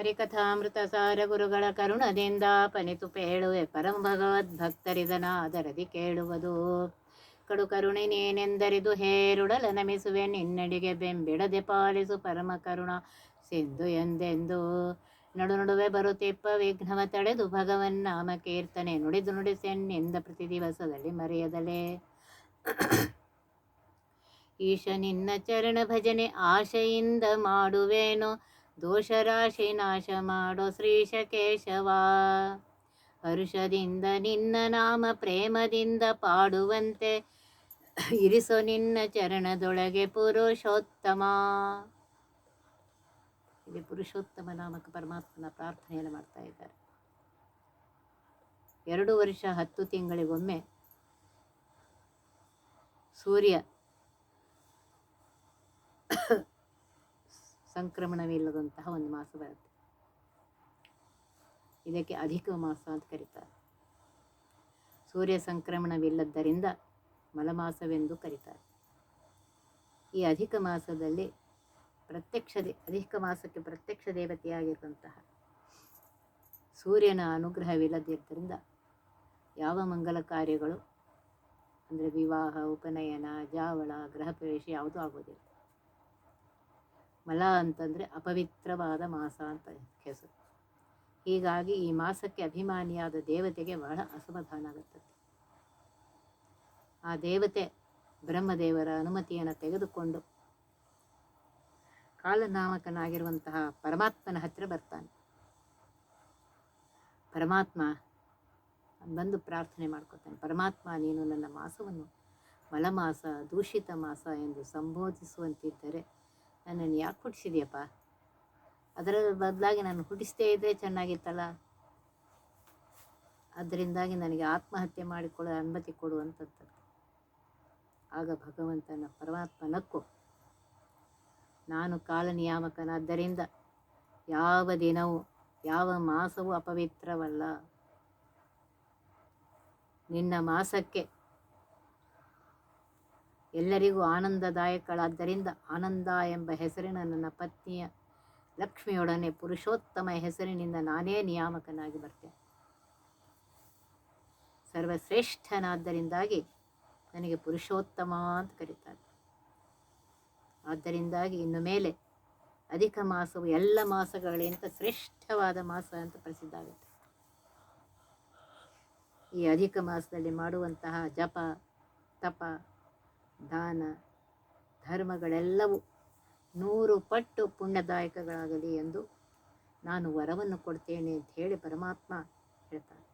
ಹರಿಕಥಾಮೃತ ಸಾರ ಗುರುಗಳ ಕರುಣದಿಂದ ಪನಿತು ಪೇಳುವೆ ಪರಂ ಭಗವದ್ ಭಕ್ತರಿದನಾದರದಿ ಕೇಳುವುದು. ಕಡು ಕರುಣೆ ನೀನೆಂದರಿದು ಹೇರುಡಲ ನಮಿಸುವೆ ನಿನ್ನಡಿಗೆ ಬೆಂಬಿಡದೆ ಪಾಲಿಸು ಪರಮ ಕರುಣ ಸಿಂಧು ಎಂದೆಂದು. ನಡು ನಡುವೆ ಬರುತ್ತಿಪ್ಪ ವಿಘ್ನವ ತಡೆದು ಭಗವನ್ ನಾಮ ಕೀರ್ತನೆ ನುಡಿದು ನುಡಿಸೆನ್ನಿಂದ ಪ್ರತಿ ದಿವಸದಲ್ಲಿ ಮರೆಯದಲೆ. ಈಶ ನಿನ್ನ ಚರಣ ಭಜನೆ ಆಶೆಯಿಂದ ಮಾಡುವೇನೋ. ದೋಷರಾಶಿ ನಾಶ ಮಾಡೋ ಶ್ರೀಶ ಕೇಶವ ಹರುಷದಿಂದ ನಿನ್ನ ನಾಮ ಪ್ರೇಮದಿಂದ ಪಾಡುವಂತೆ ಇರಿಸೋ ನಿನ್ನ ಚರಣದೊಳಗೆ ಪುರುಷೋತ್ತಮ. ಇಲ್ಲಿ ಪುರುಷೋತ್ತಮ ನಾಮಕ ಪರಮಾತ್ಮನ ಪ್ರಾರ್ಥನೆಯನ್ನು ಮಾಡ್ತಾ ಇದ್ದಾರೆ. ಎರಡು ವರ್ಷ ಹತ್ತು ತಿಂಗಳಿಗೊಮ್ಮೆ ಸೂರ್ಯ ಸಂಕ್ರಮಣವಿಲ್ಲದಂತಹ ಒಂದು ಮಾಸ ಬರುತ್ತೆ. ಇದಕ್ಕೆ ಅಧಿಕ ಮಾಸ ಅಂತ ಕರೀತಾರೆ. ಸೂರ್ಯ ಸಂಕ್ರಮಣವಿಲ್ಲದ್ದರಿಂದ ಮಲಮಾಸವೆಂದು ಕರೀತಾರೆ. ಈ ಅಧಿಕ ಮಾಸದಲ್ಲಿ ಪ್ರತ್ಯಕ್ಷ ಅಧಿಕ ಮಾಸಕ್ಕೆ ಪ್ರತ್ಯಕ್ಷ ದೇವತೆಯಾಗಿರುವಂತಹ ಸೂರ್ಯನ ಅನುಗ್ರಹವಿಲ್ಲದಿದ್ದರಿಂದ ಯಾವ ಮಂಗಲ ಕಾರ್ಯಗಳು ಅಂದರೆ ವಿವಾಹ, ಉಪನಯನ, ಜಾವಳ ಗೃಹ ಪ್ರವೇಶ ಯಾವುದೂ ಆಗೋದಿಲ್ಲ. ಮಲ ಅಂತಂದರೆ ಅಪವಿತ್ರವಾದ ಮಾಸ ಅಂತ ಹೆಸರು ಹೀಗಾಗಿ ಈ ಮಾಸಕ್ಕೆ ಅಭಿಮಾನಿಯಾದ ದೇವತೆಗೆ ಬಹಳ ಅಸಮಾಧಾನ ಆಗುತ್ತದೆ. ಆ ದೇವತೆ ಬ್ರಹ್ಮದೇವರ ಅನುಮತಿಯನ್ನು ತೆಗೆದುಕೊಂಡು ಕಾಲನಾಮಕನಾಗಿರುವಂತಹ ಪರಮಾತ್ಮನ ಹತ್ತಿರ ಬರ್ತಾನೆ. ಪರಮಾತ್ಮ ಬಂದು ಪ್ರಾರ್ಥನೆ ಮಾಡ್ಕೊತಾನೆ. ಪರಮಾತ್ಮ, ನೀನು ನನ್ನ ಮಾಸವನ್ನು ಮಲಮಾಸ, ದೂಷಿತ ಮಾಸ ಎಂದು ಸಂಬೋಧಿಸುವಂತಿದ್ದರೆ ನನ್ನನ್ನು ಯಾಕೆ ಹುಟ್ಟಿಸಿದ್ಯಪ್ಪ ಅದರ ಬದಲಾಗಿ ನಾನು ಹುಟ್ಟಿಸ್ತೇ ಇದ್ದರೆ ಚೆನ್ನಾಗಿತ್ತಲ್ಲ? ಅದರಿಂದಾಗಿ ನನಗೆ ಆತ್ಮಹತ್ಯೆ ಮಾಡಿಕೊಳ್ಳೋ ಅನುಮತಿ ಕೊಡುವಂಥದ್ದು. ಆಗ ಭಗವಂತನ ಪರಮಾತ್ಮ ನಕ್ಕು. ನಾನು ಕಾಲನಿಯಾಮಕನಾದ್ದರಿಂದ ಯಾವ ದಿನವೂ, ಯಾವ ಮಾಸವೂ ಅಪವಿತ್ರವಲ್ಲ. ನಿನ್ನ ಮಾಸಕ್ಕೆ ಎಲ್ಲರಿಗೂ ಆನಂದದಾಯಕಳಾದ್ದರಿಂದ ಆನಂದ ಎಂಬ ಹೆಸರಿನ ನನ್ನ ಪತ್ನಿಯ ಲಕ್ಷ್ಮಿಯೊಡನೆ ಪುರುಷೋತ್ತಮ ಹೆಸರಿನಿಂದ ನಾನೇ ನಿಯಾಮಕನಾಗಿ ಬರ್ತೇನೆ. ಸರ್ವಶ್ರೇಷ್ಠನಾದ್ದರಿಂದಾಗಿ ನನಗೆ ಪುರುಷೋತ್ತಮ ಅಂತ ಕರೀತಾರೆ. ಆದ್ದರಿಂದಾಗಿ ಇನ್ನು ಮೇಲೆ ಅಧಿಕ ಮಾಸವು ಎಲ್ಲ ಮಾಸಗಳಿಗಿಂತ ಶ್ರೇಷ್ಠವಾದ ಮಾಸ ಅಂತ ಪ್ರಸಿದ್ಧ ಆಗುತ್ತೆ ಈ ಅಧಿಕ ಮಾಸದಲ್ಲಿ ಮಾಡುವಂತಹ ಜಪ, ತಪ ದಾನ, ಧರ್ಮಗಳೆಲ್ಲವೂ ನೂರು ಪಟ್ಟು ಪುಣ್ಯದಾಯಕಗಳಾಗಲಿ ಎಂದು ನಾನು ವರವನ್ನು ಕೊಡ್ತೇನೆ ಅಂತ ಹೇಳಿ ಪರಮಾತ್ಮ ಹೇಳ್ತಾನೆ.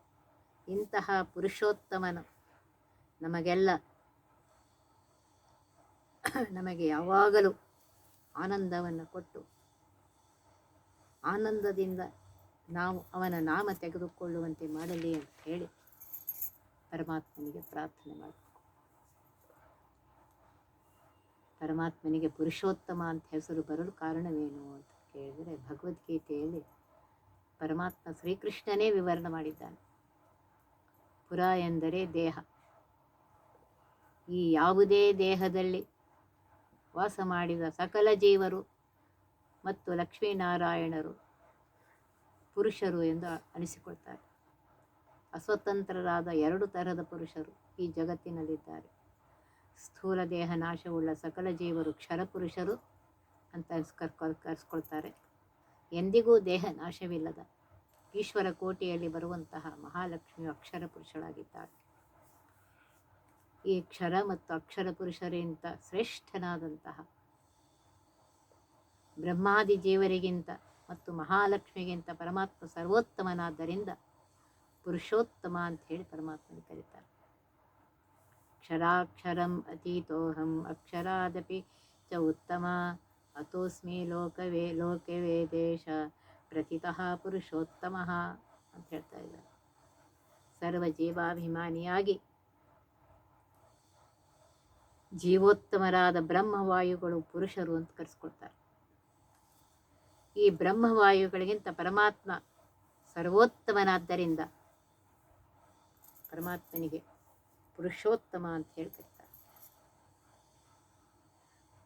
ಇಂತಹ ಪುರುಷೋತ್ತಮನು ನಮಗೆಲ್ಲ ನಮಗೆ ಯಾವಾಗಲೂ ಆನಂದವನ್ನು ಕೊಟ್ಟು ಆನಂದದಿಂದ ನಾವು ಅವನ ನಾಮ ತೆಗೆದುಕೊಳ್ಳುವಂತೆ ಮಾಡಲಿ ಅಂತ ಹೇಳಿ ಪರಮಾತ್ಮನಿಗೆ ಪ್ರಾರ್ಥನೆ ಮಾಡಬೇಕು ಪರಮಾತ್ಮನಿಗೆ ಪುರುಷೋತ್ತಮ ಅಂತ ಹೆಸರು ಬರಲು ಕಾರಣವೇನು ಅಂತ ಕೇಳಿದರೆ ಭಗವದ್ಗೀತೆಯಲ್ಲಿ ಪರಮಾತ್ಮ ಶ್ರೀಕೃಷ್ಣನೇ ವಿವರಣೆ ಮಾಡಿದ್ದಾನೆ. ಪುರ ಎಂದರೆ ದೇಹ. ಈ ಯಾವುದೇ ದೇಹದಲ್ಲಿ ವಾಸ ಮಾಡಿದ ಸಕಲ ಜೀವರು ಮತ್ತು ಲಕ್ಷ್ಮೀನಾರಾಯಣರು ಪುರುಷರು ಎಂದು ಅನಿಸಿಕೊಳ್ತಾರೆ. ಅಸ್ವತಂತ್ರರಾದ ಎರಡು ತರಹದ ಪುರುಷರು ಈ ಜಗತ್ತಿನಲ್ಲಿದ್ದಾರೆ. ಸ್ಥೂಲ ದೇಹ ನಾಶವುಳ್ಳ ಸಕಲ ಜೀವರು ಕ್ಷರಪುರುಷರು ಅಂತ ಕರ್ಕೊ ಕರೆಸ್ಕೊಳ್ತಾರೆ. ಎಂದಿಗೂ ದೇಹ ನಾಶವಿಲ್ಲದ ಈಶ್ವರ ಕೋಟೆಯಲ್ಲಿ ಬರುವಂತಹ ಮಹಾಲಕ್ಷ್ಮಿಯು ಅಕ್ಷರ ಪುರುಷಳಾಗಿದ್ದಾಳೆ. ಈ ಕ್ಷರ ಮತ್ತು ಅಕ್ಷರ ಪುರುಷರಿಗಿಂತ ಶ್ರೇಷ್ಠನಾದಂತಹ ಬ್ರಹ್ಮಾದಿ ಜೀವರಿಗಿಂತ ಮತ್ತು ಮಹಾಲಕ್ಷ್ಮಿಗಿಂತ ಪರಮಾತ್ಮ ಸರ್ವೋತ್ತಮನಾದ್ದರಿಂದ ಪುರುಷೋತ್ತಮ ಅಂತ ಹೇಳಿ ಪರಮಾತ್ಮನ ಕರೀತಾರೆ. ಕ್ಷರಾಕ್ಷರಂ ಅತೀತೋಹಂ ಅಕ್ಷರಾದಪಿ ಚ ಉತ್ತಮ ಅತೋಸ್ಮಿ ಲೋಕವೇ ಲೋಕೆ ವೇದೇಶ ಪ್ರತಿತಃ ಪುರುಷೋತ್ತಮ ಅಂತ ಹೇಳ್ತಾ ಇದ್ದಾರೆ. ಸರ್ವ ಜೀವಾಭಿಮಾನಿಯಾಗಿ ಜೀವೋತ್ತಮರಾದ ಬ್ರಹ್ಮವಾಯುಗಳು ಪುರುಷರು ಅಂತ ಕರೆಸ್ಕೊಳ್ತಾರೆ ಈ ಬ್ರಹ್ಮವಾಯುಗಳಿಗಿಂತ ಪರಮಾತ್ಮ ಸರ್ವೋತ್ತಮನಾದ್ದರಿಂದ ಪರಮಾತ್ಮನಿಗೆ ಪುರುಷೋತ್ತಮ ಅಂತ ಹೇಳ್ತಿರ್ತಾರೆ.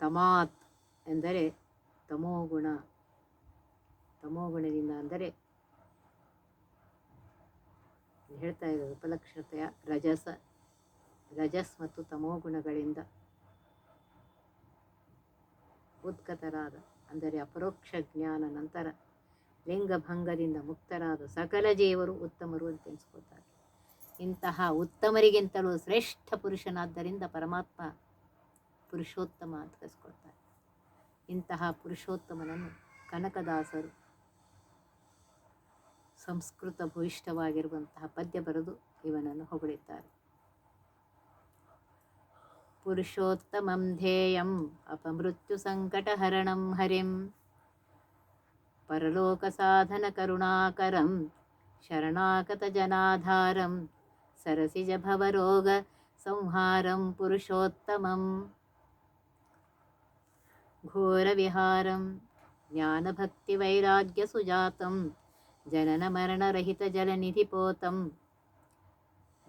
ತಮಾತ್ ಎಂದರೆ ತಮೋಗುಣ ತಮೋಗುಣದಿಂದ ಅಂದರೆ ಹೇಳ್ತಾ ಇದ್ದಾರೆ ಉಪಲಕ್ಷತೆಯ ರಜಸ, ರಜಸ್ ಮತ್ತು ತಮೋಗುಣಗಳಿಂದ ಉತ್ಕತರಾದ ಅಂದರೆ ಅಪರೋಕ್ಷ ಜ್ಞಾನ ನಂತರ ಲಿಂಗಭಂಗದಿಂದ ಮುಕ್ತರಾದ ಸಕಲ ಜೀವರು ಉತ್ತಮರು ಅಂತ ಎನಿಸ್ಕೋತಾರೆ ಇಂತಹ ಉತ್ತಮರಿಗಿಂತಲೂ ಶ್ರೇಷ್ಠ ಪುರುಷನಾದ್ದರಿಂದ ಪರಮಾತ್ಮ ಪುರುಷೋತ್ತಮ ಅಂತ ಕರೆಸ್ಕೊಳ್ತಾರೆ ಇಂತಹ ಪುರುಷೋತ್ತಮನನ್ನು ಕನಕದಾಸರು ಸಂಸ್ಕೃತ ಭೂಯಿಷ್ಠವಾಗಿರುವಂತಹ ಪದ್ಯ ಬರೆದು ಇವನನ್ನು ಹೊಗಳಿದ್ದಾರೆ. ಪುರುಷೋತ್ತಮಂ ಧ್ಯೇಯಂ ಅಪಮೃತ್ಯು ಸಂಕಟಹರಣಂ ಹರಿಂ ಪರಲೋಕಸಾಧನ ಕರುಣಾಕರಂ ಶರಣಾಗತ ಜನಾಧಾರಂ सरसिजभवरोगसंहारं पुरुषोत्तमं घोरविहारं ज्ञानभक्तिवैराग्यसुजातं जननमरणरहितजलनिधिपोतं।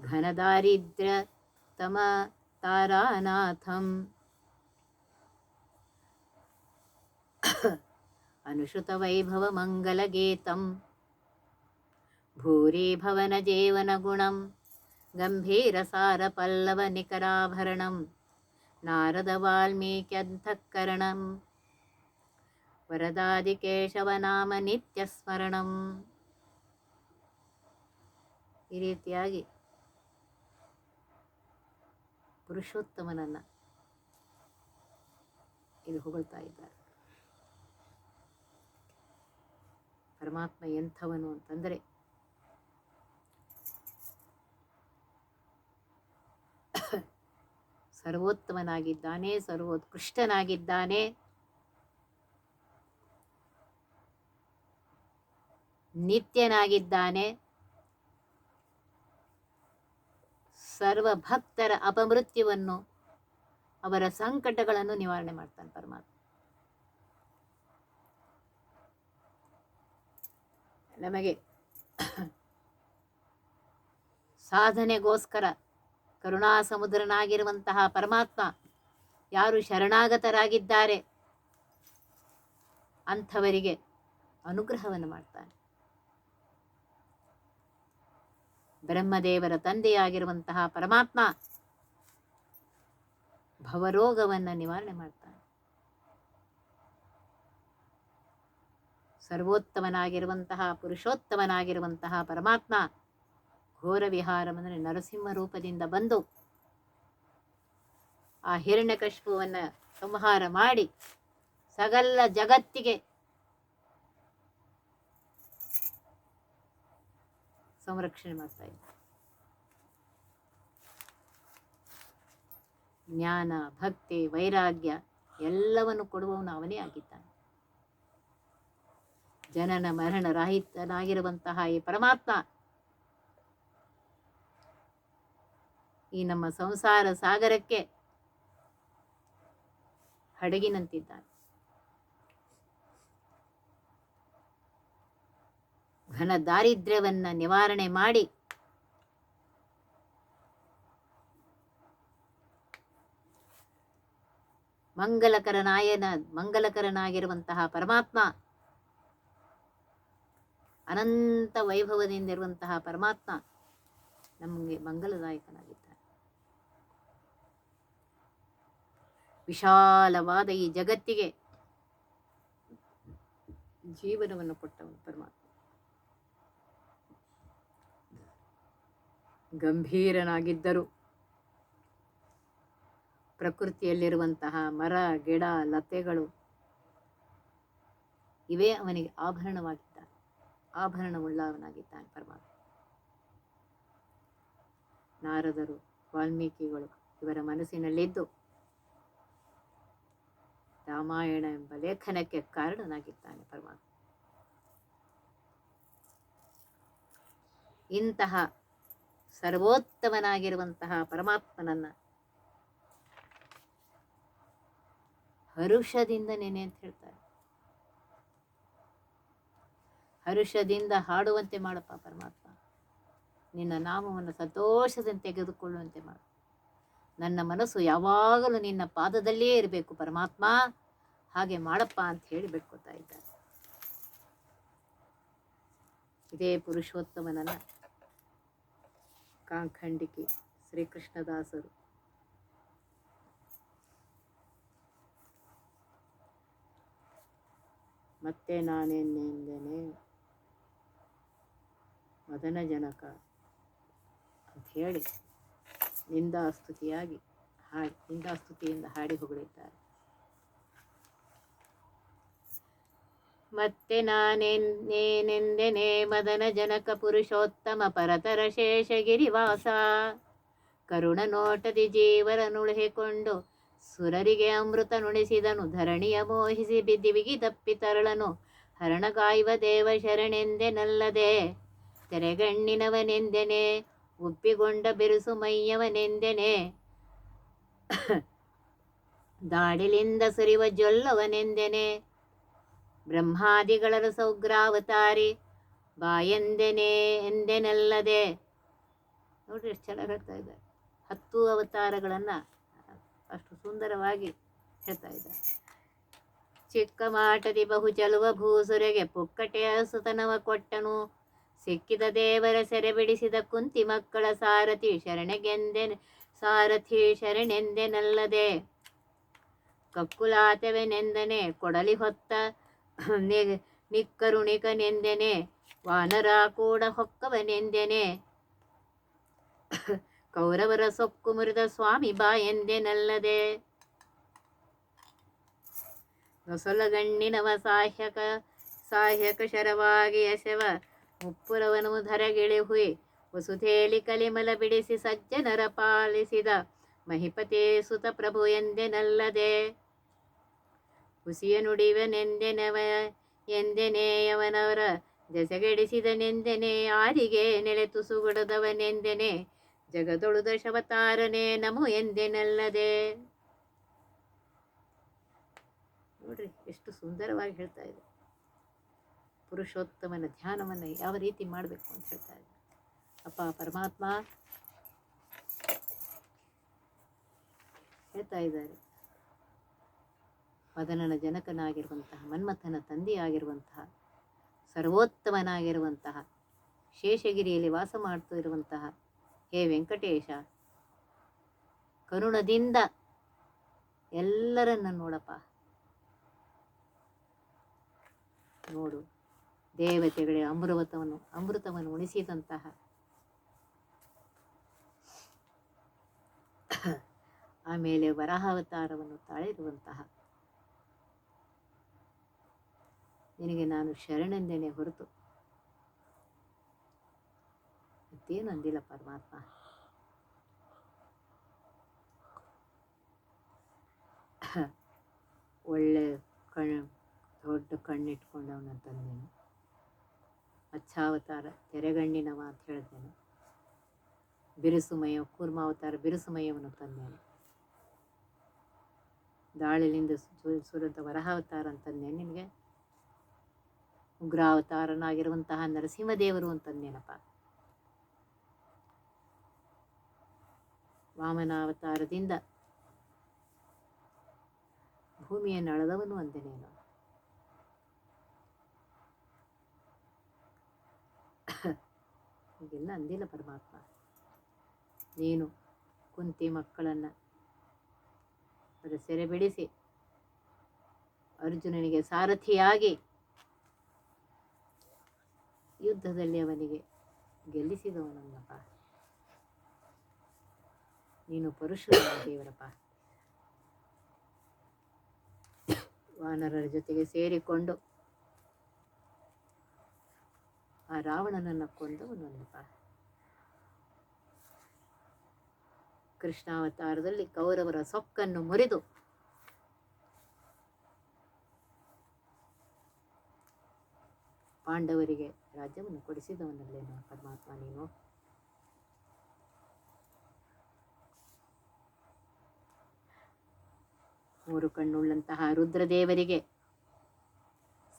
घनदारिद्र्यतमतारानाथम्। अनुषुतवैभवमङ्गलगीतं भूरिभवनजीवनगुणं गम्भीरसारपल्लवनिकराभरणं नारदवाल्मीक्यन्तःकरणं ವರದಾದಿಕೇಶವನಾಮ ನಿತ್ಯ ಸ್ಮರಣಂ ಈ ರೀತಿಯಾಗಿ ಪುರುಷೋತ್ತಮನನ್ನ ಇದು ಹೊಗಳ್ತಾ ಇದ್ದಾರೆ ಪರಮಾತ್ಮ ಎಂಥವನು ಅಂತಂದರೆ ಸರ್ವೋತ್ತಮನಾಗಿದ್ದಾನೆ ಸರ್ವೋತ್ಕೃಷ್ಟನಾಗಿದ್ದಾನೆ. ನಿತ್ಯನಾಗಿದ್ದಾನೆ. ಸರ್ವ ಭಕ್ತರ ಅಪಮೃತ್ಯುವನ್ನು ಅವರ ಸಂಕಟಗಳನ್ನು ನಿವಾರಣೆ ಮಾಡ್ತಾನೆ ಪರಮಾತ್ಮ. ನಮಗೆ ಸಾಧನೆಗೋಸ್ಕರ ಕರುಣಾ ಸಮುದ್ರನಾಗಿರುವಂತಹ ಪರಮಾತ್ಮ ಯಾರು ಶರಣಾಗತರಾಗಿದ್ದಾರೆ ಅಂಥವರಿಗೆ ಅನುಗ್ರಹವನ್ನು ಮಾಡ್ತಾನೆ. ಬ್ರಹ್ಮದೇವರ ತಂದೆಯಾಗಿರುವಂತಹ ಪರಮಾತ್ಮ ಭವರೋಗವನ್ನು ನಿವಾರಣೆ ಮಾಡ್ತಾನೆ. ಸರ್ವೋತ್ತಮನಾಗಿರುವಂತಹ ಪುರುಷೋತ್ತಮನಾಗಿರುವಂತಹ ಪರಮಾತ್ಮ ಘೋರ ವಿಹಾರವೆಂದರೆ ನರಸಿಂಹ ರೂಪದಿಂದ ಬಂದು ಆ ಹಿರಣ್ಯಕಶ್ಪುವನ್ನು ಸಂಹಾರ ಮಾಡಿ ಸಗಲ್ಲ ಜಗತ್ತಿಗೆ ಸಂರಕ್ಷಣೆ ಮಾಡ್ತಾ ಇದ್ದ. ಜ್ಞಾನ, ಭಕ್ತಿ, ವೈರಾಗ್ಯ ಎಲ್ಲವನ್ನು ಕೊಡುವವನು ಅವನೇ ಆಗಿದ್ದಾನೆ. ಜನನ ಮರಣ ರಾಹಿತನಾಗಿರುವಂತಹ ಈ ಪರಮಾತ್ಮ ಈ ನಮ್ಮ ಸಂಸಾರ ಸಾಗರಕ್ಕೆ ಹಡಗಿನಂತಿದ್ದಾನೆ ಘನ ದಾರಿದ್ರ್ಯವನ್ನು ನಿವಾರಣೆ ಮಾಡಿ ಮಂಗಲಕರನಾಯನ ಮಂಗಲಕರನಾಗಿರುವಂತಹ ಪರಮಾತ್ಮ, ಅನಂತ ವೈಭವದಿಂದಿರುವಂತಹ ಪರಮಾತ್ಮ ನಮಗೆ ಮಂಗಲದಾಯಕನಾಗಿದ್ದಾನೆ ವಿಶಾಲವಾದ ಈ ಜಗತ್ತಿಗೆ ಜೀವನವನ್ನು ಕೊಟ್ಟವನು ಪರಮಾತ್ಮ. ಗಂಭೀರನಾಗಿದ್ದರು ಪ್ರಕೃತಿಯಲ್ಲಿರುವಂತಹ ಮರ, ಗಿಡ, ಲತೆಗಳು ಇವೇ ಅವನಿಗೆ ಆಭರಣವಾಗಿದ್ದಾನೆ. ಆಭರಣವುಳ್ಳವನಾಗಿದ್ದಾನೆ ಪರಮಾತ್ಮ. ನಾರದರು ವಾಲ್ಮೀಕಿಗಳು ಇವರ ಮನಸ್ಸಿನಲ್ಲಿದ್ದು ರಾಮಾಯಣ ಎಂಬ ಲೇಖನಕ್ಕೆ ಕಾರಣನಾಗಿದ್ದಾನೆ ಪರಮಾತ್ಮ. ಇಂತಹ ಸರ್ವೋತ್ತಮನಾಗಿರುವಂತಹ ಪರಮಾತ್ಮನನ್ನ ಹರುಷದಿಂದ ನೆನೆ ಅಂತ ಹೇಳ್ತಾರೆ. ಹರುಷದಿಂದ ಹಾಡುವಂತೆ ಮಾಡಪ್ಪ ಪರಮಾತ್ಮ. ನಿನ್ನ ನಾಮವನ್ನು ಸಂತೋಷದಿಂದ ತೆಗೆದುಕೊಳ್ಳುವಂತೆ ಮಾಡು. ನನ್ನ ಮನಸ್ಸು ಯಾವಾಗಲೂ ನಿನ್ನ ಪಾದದಲ್ಲೇ ಇರಬೇಕು. ಪರಮಾತ್ಮ, ಹಾಗೆ ಮಾಡಪ್ಪ ಅಂತ ಹೇಳಿ ಬಿಟ್ಕೊತಾ ಇದ್ದಾರೆ. ಇದೇ ಪುರುಷೋತ್ತಮನನ್ನ ಕಾಂಖಂಡಿಕೆ ಶ್ರೀಕೃಷ್ಣದಾಸರು. ಮತ್ತೆ ನಾನೆನ್ನೆಂದೇನೆ? ಮದನ ಜನಕ ಅಂತ ಹೇಳಿ. ನಿಂದಾಸ್ತುತಿಯಾಗಿ ಹಾಡಿ, ನಿಂದಾಸ್ತುತಿಯಿಂದ ಹಾಡಿ ಹೊಗಳಿದ್ದಾರೆ. ಮತ್ತೆ ನಾನೆನ್ನೇನೆಂದೆನೆ ಮದನ ಜನಕ ಪುರುಷೋತ್ತಮ ಪರತರ ಶೇಷಗಿರಿವಾಸ. ಕರುಣ ನೋಟದಿ ಜೀವರನುಳಿಹಿಕೊಂಡು ಸುರರಿಗೆ ಅಮೃತ ನುಣಿಸಿದನು, ಧರಣಿಯ ಮೋಹಿಸಿ ಬಿದ್ದಿವಿಗಿ ತಪ್ಪಿ ತರಳನು. ಹರಣಗಾಯುವ ದೇವ ಶರಣೆಂದೆನಲ್ಲದೆ, ತೆರೆಗಣ್ಣಿನವನೆಂದೆನೆ ಉಪ್ಪಿಗೊಂಡ ಬಿರುಸು ಮೈಯವನೆಂದೆನೆ ದಾಡಿಲಿಂದ ಸುರಿವ ಜೊಲ್ಲವನೆಂದೆನೆ ಬ್ರಹ್ಮಾದಿಗಳರು ಸೌಗ್ರಾವತಾರಿ ಬಾಯೆಂದೆನೆ ಎಂದೆನಲ್ಲದೆ ನೋಡ್ರಿ ಎಷ್ಟು ಚೆನ್ನಾಗಿ ಹೇಳ್ತಾ ಇದ್ದಾರೆ ಹತ್ತು ಅವತಾರಗಳನ್ನು ಅಷ್ಟು ಸುಂದರವಾಗಿ ಹೇಳ್ತಾ ಇದ್ದಾರೆ ಚಿಕ್ಕ ಮಾಟದಿ ಬಹು ಚಲುವ ಭೂಸುರೆಗೆ ಪುಕ್ಕಟೆಯ ಸುತನವ ಕೊಟ್ಟನು ಸಿಕ್ಕಿದ ದೇವರ ಸೆರೆ ಬಿಡಿಸಿದ ಕುಂತಿ ಮಕ್ಕಳ ಸಾರಥಿ ಶರಣೆಗೆಂದೆ ಸಾರಥಿ ಶರಣೆಂದೆನಲ್ಲದೆ. ಕಕ್ಕುಲಾತವೆನೆಂದನೆ, ಕೊಡಲಿ ಹೊತ್ತ ನಿಕ್ಕರುಣಿಕನೆಂದೆನೆ, ವಾನರ ಕೂಡ ಹೊಕ್ಕವನೆಂದೆನೆ. ಕೌರವರ ಸೊಕ್ಕು ಮುರಿದ ಸ್ವಾಮಿ ಬಾ ಎಂದೆನಲ್ಲದೆ. ನೊಸಲಗಣ್ಣಿನವ ಸಾಹ್ಯಕ ಸಾಹ್ಯಕ ಶರವಾಗಿ ಎಸೆವ ಮುಪ್ಪುರವನು ಧರಗಿಳಿ ಹುಯಿ ವಸುಧೇಲಿ ಕಲಿಮಲ ಬಿಡಿಸಿ ಸಜ್ಜನರ ಪಾಲಿಸಿದ. ಮಹಿಪತಿ ಸುತ ಪ್ರಭು ಎಂದೆನಲ್ಲದೆ. ಹುಸಿಯ ನುಡಿವನೆಂದೆನವ ಎಂದೆನೆಯವನವರ ದೆಸೆಗೆಡಿಸಿದನೆಂದೆನೆ ಆರಿಗೆ ನೆಲೆ ತುಸುಗುಡದವನೆಂದೆನೆ ಜಗದೊಳು ದಶವತಾರನೇ ನಮು ಎಂದೆನಲ್ಲದೆ. ನೋಡ್ರಿ, ಎಷ್ಟು ಸುಂದರವಾಗಿ ಹೇಳ್ತಾ ಇದೆ ಪುರುಷೋತ್ತಮನ ಧ್ಯಾನವನ್ನು ಯಾವ ರೀತಿ ಮಾಡಬೇಕು ಅಂತ ಹೇಳ್ತಾ ಇದ್ದಾರೆ. ಅಪ್ಪ, ಪರಮಾತ್ಮ ಹೇಳ್ತಾ ಇದ್ದಾರೆ. ಮದನನ ಜನಕನಾಗಿರುವಂತಹ, ಮನ್ಮಥನ ತಂದೆಯಾಗಿರುವಂತಹ ಸರ್ವೋತ್ತಮನಾಗಿರುವಂತಹ, ಶೇಷಗಿರಿಯಲ್ಲಿ ವಾಸ ಮಾಡ್ತಾ ಇರುವಂತಹ ಹೇ ವೆಂಕಟೇಶ, ಕರುಣದಿಂದ ಎಲ್ಲರನ್ನ ನೋಡಪ್ಪ. ನೋಡು. ದೇವತೆಗಳೇ, ಅಮೃತವನ್ನು ಅಮೃತವನ್ನು ಉಣಿಸಿದಂತಹ ಆಮೇಲೆ ವರಾಹಾವತಾರವನ್ನು ತಾಳಿರುವಂತಹ. ನಿನಗೆ ನಾನು ಶರಣೆಂದೇನೆ ಹೊರತು. ಮತ್ತೇನು ಅಂದಿಲ್ಲ ಪರಮಾತ್ಮ. ಒಳ್ಳೆ ಕಣ್ಣು ದೊಡ್ಡ ಕಣ್ಣಿಟ್ಕೊಂಡವನಂತಂದೇನು. ಮಚ್ಛಾವತಾರ ತೆರೆಗಣ್ಣಿನವ ಅಂತ ಹೇಳ್ತೇನೆ. ಬಿರುಸುಮಯ ಕೂರ್ಮಾವತಾರ ಬಿರುಸುಮಯವನ್ನು ತಂದೇನೆ. ದಾಳಿಲಿಂದ ಸುರಂತ ವರಹಾವತಾರ ಅಂತಂದೇನೆ ನಿನಗೆ. ಉಗ್ರಾವತಾರನಾಗಿರುವಂತಹ ನರಸಿಂಹದೇವರು ಅಂತಂದೇನಪ್ಪ ವಾಮನಾವತಾರದಿಂದ ಭೂಮಿಯನ್ನು ಅಳದವನು ಅಂದನೇನು ಹೀಗೆಲ್ಲ ಅಂದಿಲ್ಲ ಪರಮಾತ್ಮ. ನೀನು ಕುಂತಿ ಮಕ್ಕಳನ್ನು ಅದು ಸೆರೆ ಬಿಡಿಸಿ ಅರ್ಜುನನಿಗೆ ಸಾರಥಿಯಾಗಿ ಯುದ್ಧದಲ್ಲಿ ಅವನಿಗೆ ಗೆಲ್ಲಿಸಿದವನಲ್ಲಪ್ಪ. ನೀನು ಪರಶುರಾಮ ದೇವರಪ್ಪ. ವಾನರರ ಜೊತೆಗೆ ಸೇರಿಕೊಂಡು ಆ ರಾವಣನನ್ನು ಕೊಂದವನೊಂದು ಕೃಷ್ಣಾವತಾರದಲ್ಲಿ ಕೌರವರ ಸೊಕ್ಕನ್ನು ಮುರಿದು ಪಾಂಡವರಿಗೆ ರಾಜ್ಯವನ್ನು ಕೊಡಿಸಿದವನಲ್ಲೇನು ಪರಮಾತ್ಮ ನೀನು. ಮೂರು ಕಣ್ಣುಳ್ಳಂತಹ ರುದ್ರದೇವರಿಗೆ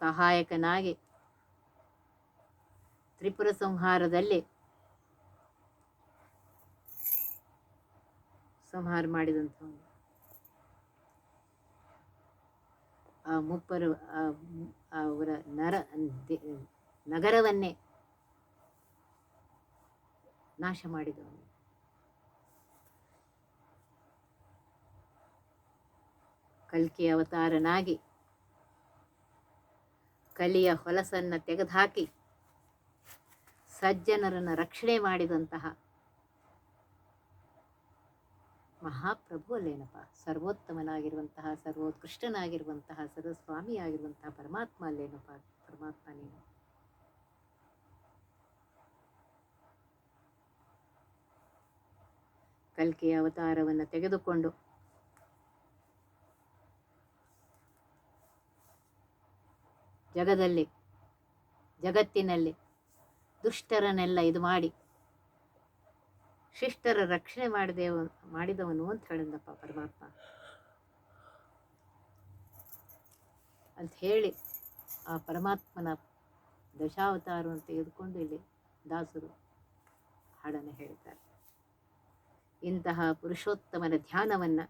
ಸಹಾಯಕನಾಗಿ ತ್ರಿಪುರ ಸಂಹಾರದಲ್ಲಿ ಸಂಹಾರ ಮಾಡಿದಂಥವನು ಆ ಮುಪ್ಪರು ಅವರ ನರ ನಗರವನ್ನೇ ನಾಶ ಮಾಡಿದವನು. ಕಲ್ಕಿ ಅವತಾರನಾಗಿ ಕಲಿಯ ಹೊಲಸನ್ನು ತೆಗೆದುಹಾಕಿ ಸಜ್ಜನರನ್ನು ರಕ್ಷಣೆ ಮಾಡಿದಂತಹ ಮಹಾಪ್ರಭು ಅಲ್ಲೇನಪ್ಪ. ಸರ್ವೋತ್ತಮನಾಗಿರುವಂತಹ, ಸರ್ವೋತ್ಕೃಷ್ಟನಾಗಿರುವಂತಹ, ಸರ್ವಸ್ವಾಮಿಯಾಗಿರುವಂತಹ ಪರಮಾತ್ಮ ಅಲ್ಲೇನಪ್ಪ, ಪರಮಾತ್ಮ ನೀನು. ಕಲ್ಕೆಯ ಅವತಾರವನ್ನು ತೆಗೆದುಕೊಂಡು ಜಗದಲ್ಲಿ, ಜಗತ್ತಿನಲ್ಲಿ ದುಷ್ಟರನ್ನೆಲ್ಲ ಇದು ಮಾಡಿ. ಶಿಷ್ಟರ ರಕ್ಷಣೆ ಮಾಡಿದೇವ, ಮಾಡಿದವನು ಅಂತ ಹೇಳಿದಪ್ಪ ಪರಮಾತ್ಮ. ಅಂತ ಹೇಳಿ ಆ ಪರಮಾತ್ಮನ ದಶಾವತಾರವನ್ನು ತೆಗೆದುಕೊಂಡು ಇಲ್ಲಿ ದಾಸರು ಹಾಡನ್ನು ಹೇಳ್ತಾರೆ ಇಂತಹ ಪುರುಷೋತ್ತಮನ ಧ್ಯಾನವನ್ನು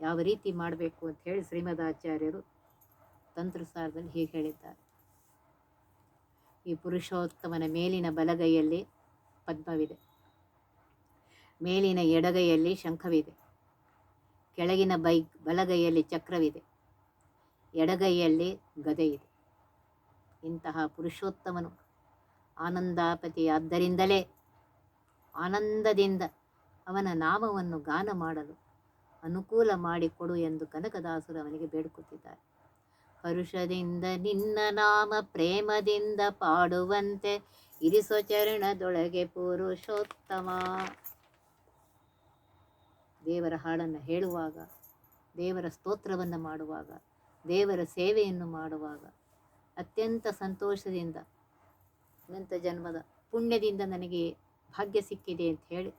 ಯಾವ ರೀತಿ ಮಾಡಬೇಕು ಅಂತ ಹೇಳಿ ಶ್ರೀಮದಾಚಾರ್ಯರು ತಂತ್ರಸಾರದಲ್ಲಿ ಹೀಗೆ ಹೇಳಿದ್ದಾರೆ. ಈ ಪುರುಷೋತ್ತಮನ ಮೇಲಿನ ಬಲಗೈಯಲ್ಲಿ ಪದ್ಮವಿದೆ. ಮೇಲಿನ ಎಡಗೈಯಲ್ಲಿ ಶಂಖವಿದೆ. ಕೆಳಗಿನ ಬೈ, ಬಲಗೈಯಲ್ಲಿ ಚಕ್ರವಿದೆ. ಎಡಗೈಯಲ್ಲಿ ಗದೆ ಇದೆ ಇಂತಹ ಪುರುಷೋತ್ತಮನು ಆನಂದಾಪತಿಯಾದ್ದರಿಂದಲೇ ಆನಂದದಿಂದ ಅವನ ನಾಮವನ್ನು ಗಾನ ಮಾಡಲು ಅನುಕೂಲ ಮಾಡಿಕೊಡು ಎಂದು ಕನಕದಾಸರು ಅವನಿಗೆ ಬೇಡಿಕೊಟ್ಟಿದ್ದಾರೆ. ಹರುಷದಿಂದ ನಿನ್ನ ನಾಮ ಪ್ರೇಮದಿಂದ ಪಾಡುವಂತೆ ಇರಿಸೋ ಚರಣದೊಳಗೆ ಪುರುಷೋತ್ತಮ. ದೇವರ ಹಾಡನ್ನು ಹೇಳುವಾಗ, ದೇವರ ಸ್ತೋತ್ರವನ್ನು ಮಾಡುವಾಗ, ದೇವರ ಸೇವೆಯನ್ನು ಮಾಡುವಾಗ ಅತ್ಯಂತ ಸಂತೋಷದಿಂದ ಅನಂತ ಜನ್ಮದ ಪುಣ್ಯದಿಂದ ನನಗೆ ಭಾಗ್ಯ ಸಿಕ್ಕಿದೆ ಅಂತ ಹೇಳಿ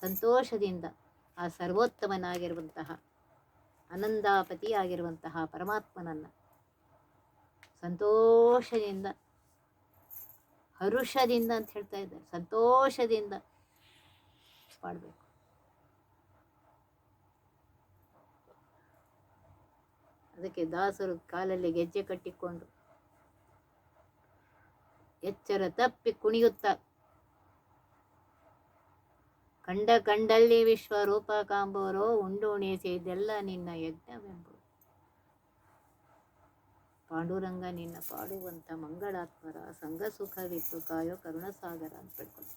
ಸಂತೋಷದಿಂದ ಆ ಸರ್ವೋತ್ತಮನಾಗಿರುವಂತಹ, ಆನಂದಾಪತಿಯಾಗಿರುವಂತಹ ಪರಮಾತ್ಮನನ್ನು ಸಂತೋಷದಿಂದ, ಹರುಷದಿಂದ ಅಂತ ಹೇಳ್ತಾ ಇದ್ದಾರೆ. ಸಂತೋಷದಿಂದ ಮಾಡಬೇಕು ಅದಕ್ಕೆ ದಾಸರು ಕಾಲಲ್ಲಿ ಗೆಜ್ಜೆ ಕಟ್ಟಿಕೊಂಡು ಎಚ್ಚರ ತಪ್ಪಿ ಕುಣಿಯುತ್ತಾ, ಕಂಡ ಕಂಡಲ್ಲಿ ವಿಶ್ವರೂಪ ಕಾಂಬೋರೋ ಉಂಡು ಉಣಿಸಿ ಇದೆಲ್ಲ ನಿನ್ನ ಯಜ್ಞವೆಂಬುದು. ಪಾಂಡುರಂಗ ನಿನ್ನ ಪಾಡುವಂಥ ಮಂಗಳಾತ್ಮರ ಸಂಘ ಸುಖವಿತ್ತು, ಕಾಯೋ ಕರುಣಸಾಗರ ಅಂತ ಹೇಳ್ಕೊಂಡು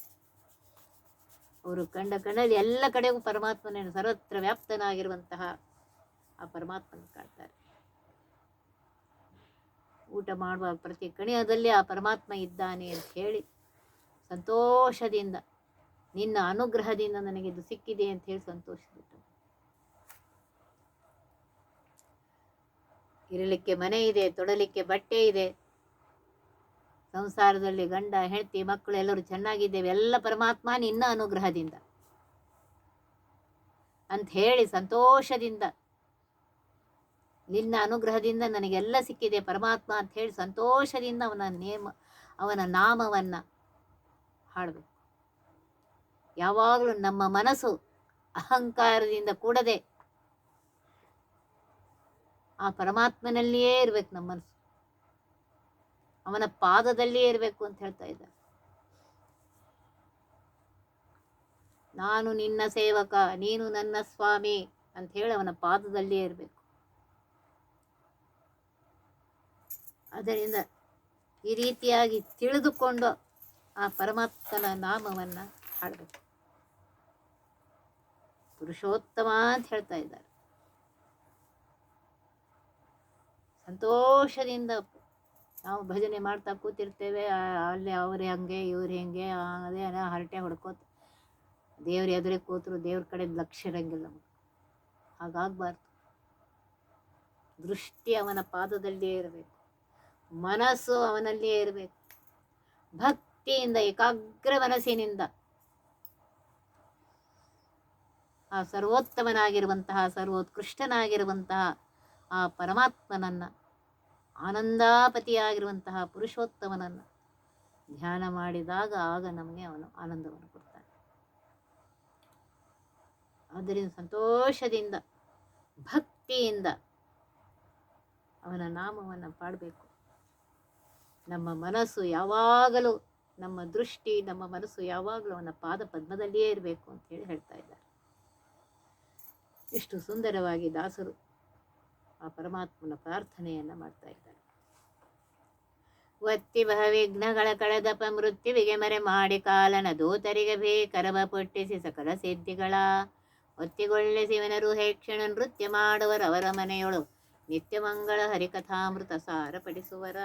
ಅವರು ಕಂಡ ಕಣ್ಣಲ್ಲಿ ಎಲ್ಲ ಕಡೆಗೂ ಪರಮಾತ್ಮನ ಸರ್ವತ್ರ ವ್ಯಾಪ್ತನಾಗಿರುವಂತಹ ಆ ಪರಮಾತ್ಮನ ಕಾಣ್ತಾರೆ. ಊಟ ಮಾಡುವ ಪ್ರತಿ ಕಣಿಯದಲ್ಲಿ ಆ ಪರಮಾತ್ಮ ಇದ್ದಾನೆ ಅಂತ ಹೇಳಿ ಸಂತೋಷದಿಂದ, ನಿನ್ನ ಅನುಗ್ರಹದಿಂದ ನನಗೆ ಇದು ಸಿಕ್ಕಿದೆ ಅಂತ ಹೇಳಿ ಸಂತೋಷದಿಟ್ಟು ಇರಲಿಕ್ಕೆ ಮನೆ ಇದೆ, ತೊಡಲಿಕ್ಕೆ ಬಟ್ಟೆ ಇದೆ. ಸಂಸಾರದಲ್ಲಿ ಗಂಡ, ಹೆಂಡತಿ, ಮಕ್ಕಳು ಎಲ್ಲರೂ ಚೆನ್ನಾಗಿದ್ದೇವೆ. ಎಲ್ಲ ಪರಮಾತ್ಮ ನಿನ್ನ ಅನುಗ್ರಹದಿಂದ. ಅಂತ ಹೇಳಿ ಸಂತೋಷದಿಂದ, ನಿನ್ನ ಅನುಗ್ರಹದಿಂದ ನನಗೆಲ್ಲ ಸಿಕ್ಕಿದೆ ಪರಮಾತ್ಮ ಅಂತ ಹೇಳಿ ಸಂತೋಷದಿಂದ ಅವನ ನೇಮ, ಅವನ ನಾಮವನ್ನು ಹಾಡಬೇಕು. ಯಾವಾಗಲೂ ನಮ್ಮ ಮನಸ್ಸು ಅಹಂಕಾರದಿಂದ ಕೂಡದೆ ಆ ಪರಮಾತ್ಮನಲ್ಲಿಯೇ ಇರಬೇಕು ನಮ್ಮ ಮನಸ್ಸು. ಅವನ ಪಾದದಲ್ಲಿಯೇ ಇರಬೇಕು ಅಂತ ಹೇಳ್ತಾ ಇದ್ದಾರೆ. ನಾನು ನಿನ್ನ ಸೇವಕ, ನೀನು ನನ್ನ ಸ್ವಾಮಿ ಅಂತ ಹೇಳಿ ಅವನ ಪಾದದಲ್ಲಿಯೇ ಇರಬೇಕು. ಅದರಿಂದ ಈ ರೀತಿಯಾಗಿ ತಿಳಿದುಕೊಂಡು ಆ ಪರಮಾತ್ಮನ ನಾಮವನ್ನು ಹಾಡಬೇಕು. ಪುರುಷೋತ್ತಮ ಅಂತ ಹೇಳ್ತಾ ಇದ್ದಾರೆ. ಸಂತೋಷದಿಂದ ನಾವು ಭಜನೆ ಮಾಡ್ತಾ ಕೂತಿರ್ತೇವೆ. ಅಲ್ಲೇ ಅವ್ರೆ ಹಂಗೆ, ಇವ್ರು ಹೆಂಗೆ ಅದೇ ಹರಟೆ ಹೊಡ್ಕೋತ ದೇವ್ರ ಎದುರೇ ಕೂತರು ದೇವ್ರ ಕಡೆ ಲಕ್ಷ್ಯ ಇರಂಗಿಲ್ಲ ನಮಗೆ. ಹಾಗಾಗಬಾರ್ದು. ದೃಷ್ಟಿ ಅವನ ಪಾದದಲ್ಲಿಯೇ ಇರಬೇಕು. ಮನಸ್ಸು ಅವನಲ್ಲಿಯೇ ಇರಬೇಕು. ಭಕ್ತಿಯಿಂದ, ಏಕಾಗ್ರ ಮನಸ್ಸಿನಿಂದ ಆ ಸರ್ವೋತ್ತಮನಾಗಿರುವಂತಹ, ಸರ್ವೋತ್ಕೃಷ್ಟನಾಗಿರುವಂತಹ ಆ ಪರಮಾತ್ಮನನ್ನು ಆನಂದಾಪತಿಯಾಗಿರುವಂತಹ ಪುರುಷೋತ್ತಮನನ್ನು ಧ್ಯಾನ ಮಾಡಿದಾಗ ಆಗ ನಮಗೆ ಅವನು ಆನಂದವನ್ನು ಕೊಡ್ತಾನೆ. ಆದ್ದರಿಂದ ಸಂತೋಷದಿಂದ, ಭಕ್ತಿಯಿಂದ ಅವನ ನಾಮವನ್ನು ಪಾಡಬೇಕು. ನಮ್ಮ ಮನಸ್ಸು ಯಾವಾಗಲೂ, ನಮ್ಮ ದೃಷ್ಟಿ, ನಮ್ಮ ಮನಸ್ಸು ಯಾವಾಗಲೂ ಅವನ ಪಾದ ಪದ್ಮದಲ್ಲಿಯೇ ಇರಬೇಕು ಅಂತ ಹೇಳಿ ಹೇಳ್ತಾ ಇದ್ದಾರೆ. ಇಷ್ಟು ಸುಂದರವಾಗಿ ದಾಸರು ಆ ಪರಮಾತ್ಮನ ಪ್ರಾರ್ಥನೆಯನ್ನು ಮಾಡ್ತಾ ಇದ್ದಾರೆ. ಒತ್ತಿ ವಿಘ್ನಗಳ ಕಳೆದಪ ಮೃತ್ಯುವಿಗೆ ಮರೆ ಮಾಡಿ ಕಾಲನ ದೂತರಿಗೆ ಭೀಕರವ ಪೊಟ್ಟಿಸಿ ಸಕಲ ಸಿದ್ಧಿಗಳ. ಒತ್ತಿಗೊಳ್ಳಿಸಿವನರು ಹೇಕ್ಷಣ ನೃತ್ಯ ಮಾಡುವರವರ ಮನೆಯೊಳು ನಿತ್ಯ ಮಂಗಳ ಹರಿಕಥಾಮೃತ ಸಾರ ಪಡಿಸುವರ